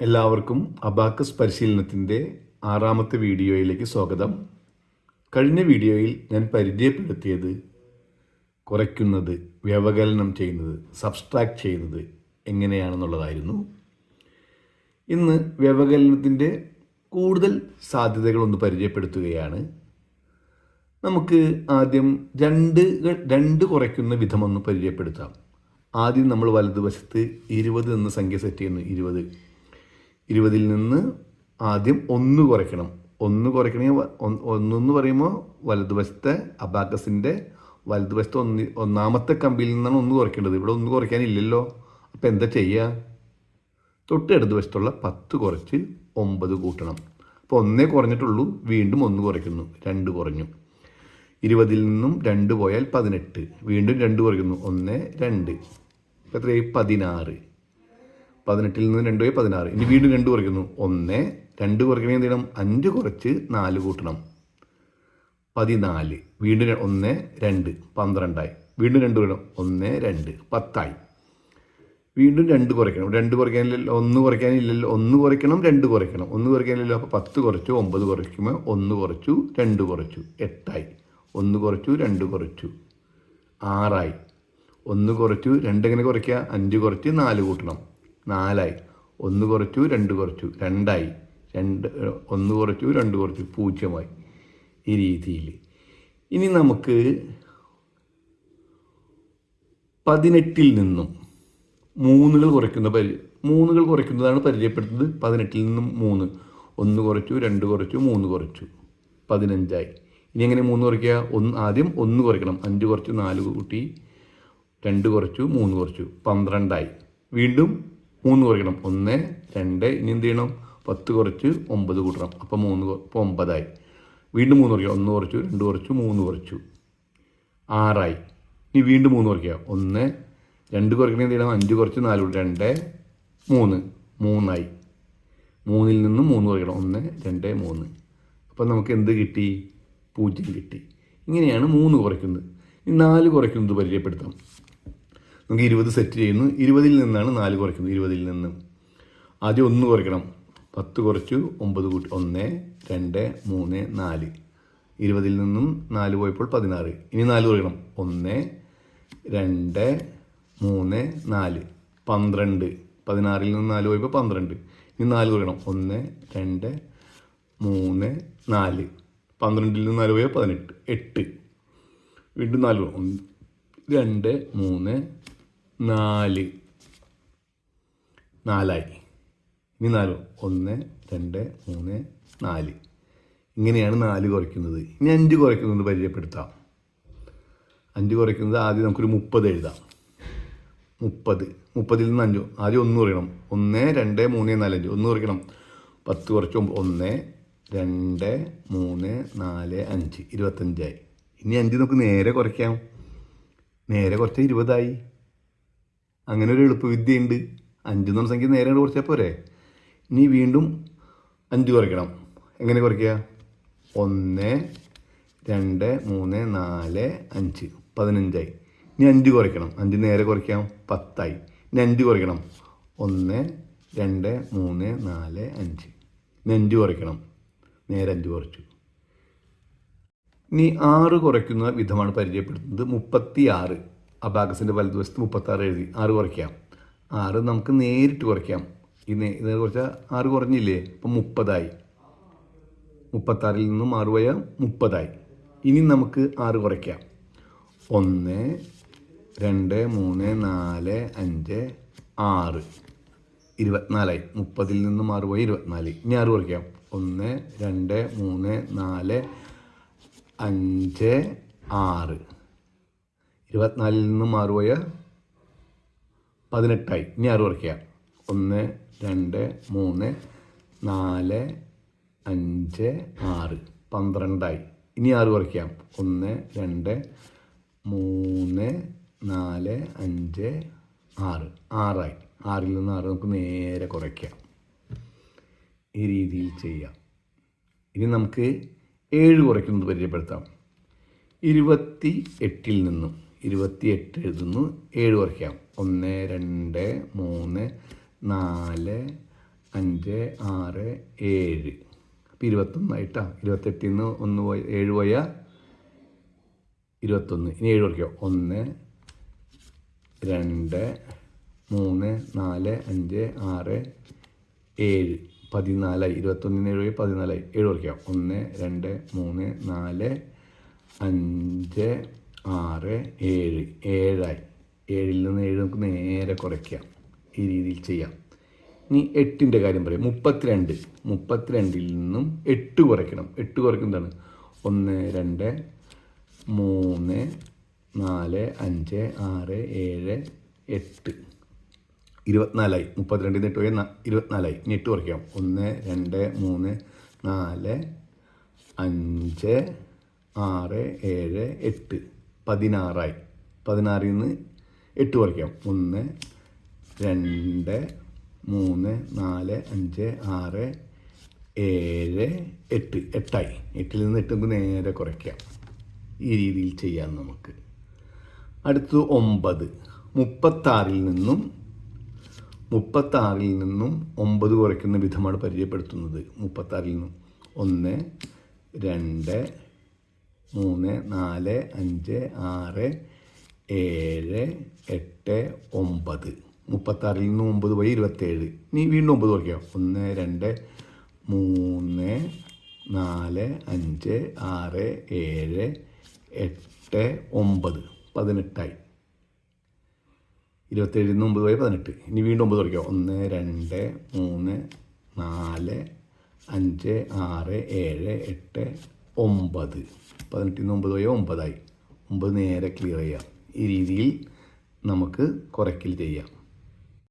എല്ലാവർക്കും അബാക്കസ് പരിശീലനത്തിന്റെ ആറാമത്തെ വീഡിയോയിലേക്ക് സ്വാഗതം. കഴിഞ്ഞ വീഡിയോയിൽ ഞാൻ പരിചയപ്പെടുത്തിയത് കുറയ്ക്കുന്നത് വ്യവകലനം ചെയ്യുന്നത് സബ്സ്ട്രാക്ട് ചെയ്യുന്നത് എങ്ങനെയാണെന്നുള്ളതായിരുന്നു. ഇന്ന് വ്യവകലനത്തിന്റെ കൂടുതൽ സാധ്യതകളൊന്ന് പരിചയപ്പെടുത്തുകയാണ്. നമുക്ക് ആദ്യം രണ്ട് രണ്ട് കുറയ്ക്കുന്ന വിധമൊന്ന് പരിചയപ്പെടുത്താം. ആദ്യം നമ്മൾ വലതുവശത്ത് ഇരുപത് എന്ന സംഖ്യ സെറ്റ് ചെയ്യുന്നു ഇരുപത്. ഇരുപതിൽ നിന്ന് ആദ്യം ഒന്ന് കുറയ്ക്കണം. ഒന്ന് കുറയ്ക്കണമെങ്കിൽ ഒന്നെന്ന് പറയുമ്പോൾ വലതുവശത്തെ അബാക്കസിന്റെ വലതുവശത്തെ ഒന്ന് ഒന്നാമത്തെ കമ്പിയിൽ നിന്നാണ് ഒന്ന് കുറയ്ക്കേണ്ടത്. ഇവിടെ ഒന്ന് കുറയ്ക്കാനില്ലല്ലോ. അപ്പോൾ എന്താ ചെയ്യുക തൊട്ട് ഇടതുവശത്തുള്ള പത്ത് കുറച്ച് ഒമ്പത് കൂട്ടണം. അപ്പോൾ ഒന്നേ കുറഞ്ഞിട്ടുള്ളൂ. വീണ്ടും ഒന്ന് കുറയ്ക്കുന്നു. രണ്ട് കുറഞ്ഞു. ഇരുപതിൽ നിന്നും രണ്ട് പോയാൽ പതിനെട്ട്. വീണ്ടും രണ്ട് കുറയ്ക്കുന്നു. ഒന്ന് രണ്ട്. എത്രയായി? പതിനാറ്. പതിനെട്ടിൽ നിന്ന് രണ്ട് പോയി പതിനാറ്. ഇനി വീണ്ടും രണ്ട് കുറയ്ക്കുന്നു. ഒന്ന് രണ്ട് കുറയ്ക്കണമെങ്കിൽ എന്ത് ചെയ്യണം? അഞ്ച് കുറച്ച് നാല് കൂട്ടണം. പതിനാല്. വീണ്ടും ഒന്ന് രണ്ട്. പന്ത്രണ്ടായി. വീണ്ടും രണ്ട് കുറയ്ക്കണം. ഒന്ന് രണ്ട്. പത്തായി. വീണ്ടും രണ്ട് കുറയ്ക്കണം. രണ്ട് കുറയ്ക്കാനില്ലല്ലോ. ഒന്ന് കുറയ്ക്കാനില്ലല്ലോ. ഒന്ന് കുറയ്ക്കണം രണ്ട് കുറയ്ക്കണം. ഒന്ന് കുറയ്ക്കാനില്ലല്ലോ. അപ്പോൾ പത്ത് കുറച്ചു ഒമ്പത് കുറയ്ക്കുമ്പോൾ ഒന്ന് കുറച്ചു രണ്ട് കുറച്ചു. എട്ടായി. ഒന്ന് കുറച്ചു രണ്ട് കുറച്ചു. ആറായി. ഒന്ന് കുറച്ചു രണ്ട് എങ്ങനെ കുറയ്ക്കുക? അഞ്ച് കുറച്ച് നാല് കൂട്ടണം. നാലായി. ഒന്ന് കുറച്ചു രണ്ട് കുറച്ചു. രണ്ടായി. രണ്ട് ഒന്ന് കുറച്ചു രണ്ട് കുറച്ചു. പൂജ്യമായി ഈ രീതിയിൽ. ഇനി നമുക്ക് പതിനെട്ടിൽ നിന്നും മൂന്നുകൾ കുറയ്ക്കുന്ന പരി മൂന്നുകൾ കുറയ്ക്കുന്നതാണ് പരിചയപ്പെടുത്തുന്നത്. പതിനെട്ടിൽ നിന്നും മൂന്ന്. ഒന്ന് കുറച്ചു രണ്ട് കുറച്ചു മൂന്ന് കുറച്ചു. പതിനഞ്ചായി. ഇനി എങ്ങനെ മൂന്ന് കുറയ്ക്കുക? ഒന്ന് ആദ്യം ഒന്ന് കുറയ്ക്കണം. അഞ്ച് കുറച്ചു നാല് കൂട്ടി രണ്ട് കുറച്ചു മൂന്ന് കുറച്ചു. പന്ത്രണ്ടായി. വീണ്ടും മൂന്ന് കുറയ്ക്കണം. ഒന്ന് രണ്ട് ഇനി എന്ത് ചെയ്യണം? പത്ത് കുറച്ച് ഒമ്പത് കൂട്ടണം. അപ്പോൾ മൂന്ന് ഇപ്പോൾ ഒമ്പതായി. വീണ്ടും മൂന്ന് കുറയ്ക്കുക ഒന്ന് കുറച്ചു രണ്ട് കുറച്ചു മൂന്ന് കുറച്ചു. ആറായി. ഇനി വീണ്ടും മൂന്ന് കുറയ്ക്കുക ഒന്ന് രണ്ട് കുറയ്ക്കണേ എന്ത് ചെയ്യണം? അഞ്ച് കുറച്ച് നാല് രണ്ട് മൂന്ന്. മൂന്നായി. മൂന്നിൽ നിന്നും മൂന്ന് കുറയ്ക്കണം. ഒന്ന് രണ്ട് മൂന്ന്. അപ്പം നമുക്ക് എന്ത് കിട്ടി? പൂജ്യം കിട്ടി. ഇങ്ങനെയാണ് മൂന്ന് കുറയ്ക്കുന്നത്. ഇനി നാല് കുറയ്ക്കുന്നത് പരിചയപ്പെടുത്താം. നമുക്ക് ഇരുപത് സെറ്റ് ചെയ്യുന്നു. ഇരുപതിൽ നിന്നാണ് നാല് കുറയ്ക്കുന്നത്. ഇരുപതിൽ നിന്ന് ആദ്യം ഒന്ന് കുറയ്ക്കണം. പത്ത് കുറച്ചു ഒമ്പത് കൂട്ടി ഒന്ന് രണ്ട് മൂന്ന് നാല്. ഇരുപതിൽ നിന്നും നാല് പോയപ്പോൾ പതിനാറ്. ഇനി നാല് കുറയ്ക്കണം. ഒന്ന് രണ്ട് മൂന്ന് നാല്. പന്ത്രണ്ട്. പതിനാറിൽ നിന്ന് നാല് പോയപ്പോൾ പന്ത്രണ്ട്. ഇനി നാല് കുറയ്ക്കണം. ഒന്ന് രണ്ട് മൂന്ന് നാല്. പന്ത്രണ്ടിൽ നിന്ന് നാല് പോയാൽ പതിനെട്ട്. എട്ട്. വീണ്ടും നാല് രണ്ട് മൂന്ന് നാല്. നാലായി. ഇനി നാല്. ഒന്ന് രണ്ട് മൂന്ന് നാല്. ഇങ്ങനെയാണ് നാല് കുറയ്ക്കുന്നത്. ഇനി അഞ്ച് കുറയ്ക്കുന്നത് പരിചയപ്പെടുത്താം. അഞ്ച് കുറയ്ക്കുന്നത് ആദ്യം നമുക്കൊരു മുപ്പത് എഴുതാം. മുപ്പത്. മുപ്പതിൽ നിന്ന് അഞ്ച്. ആദ്യം ഒന്ന് കുറയണം. ഒന്ന് രണ്ട് മൂന്ന് നാല് അഞ്ച്. ഒന്ന് കുറയ്ക്കണം. പത്ത് കുറച്ച് ഒന്ന് രണ്ട് മൂന്ന് നാല് അഞ്ച്. ഇരുപത്തഞ്ചായി. ഇനി അഞ്ച് നമുക്ക് നേരെ കുറയ്ക്കാം. നേരെ കുറച്ച് ഇരുപതായി. അങ്ങനെ ഒരു എളുപ്പവിദ്യയുണ്ട്. അഞ്ച് എന്ന സംഖ്യ നേരെ കുറച്ചാൽ പോരെ. ഇനി വീണ്ടും അഞ്ച് കുറയ്ക്കണം. എങ്ങനെ കുറയ്ക്കുക ഒന്ന് രണ്ട് മൂന്ന് നാല് അഞ്ച്. പതിനഞ്ചായി. ഇനി അഞ്ച് കുറയ്ക്കണം. അഞ്ച് നേരെ കുറയ്ക്കാം. പത്തായി. ഇനി അഞ്ച് കുറയ്ക്കണം. ഒന്ന് രണ്ട് മൂന്ന് നാല് അഞ്ച്. ഇനി അഞ്ച് കുറയ്ക്കണം. നേരെ അഞ്ച് കുറച്ചു. ഇനി ആറ് കുറയ്ക്കുന്ന വിധമാണ് പരിചയപ്പെടുത്തുന്നത്. മുപ്പത്തി ആറ് അബാക്കസിന്റെ വലതുവശത്ത് മുപ്പത്തി ആറ് എഴുതി. ആറ് കുറയ്ക്കാം. ആറ് നമുക്ക് നേരിട്ട് കുറയ്ക്കാം. ഈ നേ ഇത് കുറച്ചാൽ ആറ് കുറഞ്ഞില്ലേ? അപ്പം മുപ്പതായി. മുപ്പത്താറിൽ നിന്നും ആറ് പോയ മുപ്പതായി. ഇനി നമുക്ക് ആറ് കുറയ്ക്കാം. ഒന്ന് രണ്ട് മൂന്ന് നാല് അഞ്ച് ആറ്. ഇരുപത്തിനാലായി. മുപ്പതിൽ നിന്നും ആറ് പോയി ഇരുപത്തിനാല്. ഇനി ആറ് കുറയ്ക്കാം. ഒന്ന് രണ്ട് മൂന്ന് നാല് അഞ്ച് ആറ്. ഇരുപത്തിനാലിൽ നിന്ന് മാറുപോയ പോയ പതിനെട്ടായി. ഇനി ആറ് കുറയ്ക്കുക. ഒന്ന് രണ്ട് മൂന്ന് നാല് അഞ്ച് ആറ്. പന്ത്രണ്ടായി. ഇനി ആറ് കുറയ്ക്കാം ഒന്ന് രണ്ട് മൂന്ന് നാല് അഞ്ച് ആറ്. ആറായി. ആറിൽ നിന്ന് ആറ് നമുക്ക് നേരെ കുറയ്ക്കാം. ഈ രീതിയിൽ ചെയ്യാം. ഇനി നമുക്ക് ഏഴ് കുറയ്ക്കുന്നത് പരിചയപ്പെടുത്താം. ഇരുപത്തി എട്ടിൽ നിന്നും. ഇരുപത്തി എട്ട് എഴുതുന്നു. ഏഴ് കുറയ്ക്കാം ഒന്ന് രണ്ട് മൂന്ന് നാല് അഞ്ച് ആറ് ഏഴ്. അപ്പോൾ ഇരുപത്തൊന്നായിട്ടാ. ഇരുപത്തെട്ടിൽ നിന്ന് ഒന്ന് പോയ ഏഴ് പോയാൽ ഇരുപത്തൊന്ന്. ഇനി ഏഴ് കുറയ്ക്കുക ഒന്ന് രണ്ട് മൂന്ന് നാല് അഞ്ച് ആറ് ഏഴ്. പതിനാലായി. ഇരുപത്തൊന്നിന് ഏഴ് പോയി പതിനാലായി. ഏഴ് കുറയ്ക്കുക ഒന്ന് രണ്ട് മൂന്ന് നാല് അഞ്ച് ആറ് ഏഴ് ഏഴായി. ഏഴിൽ നിന്ന് ഏഴ് നമുക്ക് നേരെ കുറയ്ക്കാം. ഈ രീതിയിൽ ചെയ്യാം. ഇനി എട്ടിന്റെ കാര്യം പറയാം. മുപ്പത്തിരണ്ട്. മുപ്പത്തിരണ്ടിൽ നിന്നും എട്ട് കുറയ്ക്കണം. എട്ട് കുറയ്ക്കുന്നതാണ് ഒന്ന് രണ്ട് മൂന്ന് നാല് അഞ്ച് ആറ് ഏഴ് എട്ട്. ഇരുപത്തിനാലായി. മുപ്പത്തിരണ്ടിൽ നിന്ന് എട്ട് പോയി. ഇരുപത്തിനാലായി. ഇനി എട്ട് കുറയ്ക്കാം. ഒന്ന് രണ്ട് മൂന്ന് നാല് അഞ്ച് ആറ് ഏഴ് എട്ട്. പതിനാറായി. പതിനാറിൽ നിന്ന് എട്ട് കുറയ്ക്കാം. ഒന്ന് രണ്ട് മൂന്ന് നാല് അഞ്ച് ആറ് ഏഴ് എട്ട്. എട്ടായി. എട്ടിൽ നിന്ന് എട്ട് നേരെ കുറയ്ക്കാം. ഈ രീതിയിൽ ചെയ്യാം നമുക്ക്. അടുത്തത് ഒമ്പത്. മുപ്പത്താറിൽ നിന്നും മുപ്പത്താറിൽ നിന്നും ഒമ്പത് കുറയ്ക്കുന്ന വിധമാണ് പരിചയപ്പെടുത്തുന്നത്. മുപ്പത്താറിൽ നിന്നും ഒന്ന് രണ്ട് മൂന്ന് നാല് അഞ്ച് ആറ് ഏഴ് എട്ട് ഒമ്പത്. മുപ്പത്താറിൽ നിന്ന് ഒമ്പത് പോയി ഇരുപത്തേഴ്. നീ വീണ്ടും ഒമ്പത് കുറയ്ക്കുക ഒന്ന് രണ്ട് മൂന്ന് നാല് അഞ്ച് ആറ് ഏഴ് എട്ട് ഒമ്പത്. പതിനെട്ടായി. ഇരുപത്തേഴിൽ നിന്ന് ഒമ്പത് പോയി പതിനെട്ട്. ഇനി വീണ്ടും ഒമ്പത് കുറയ്ക്കുക ഒന്ന് രണ്ട് മൂന്ന് നാല് അഞ്ച് ആറ് ഏഴ് എട്ട് ഒമ്പത്. പതിനെട്ടിൽ നിന്ന് ഒമ്പത് പോയാൽ ഒമ്പതായി. ഒമ്പത് നേരെ ക്ലിയർ ചെയ്യാം. ഈ രീതിയിൽ നമുക്ക് കുറയ്ക്കൽ ചെയ്യാം.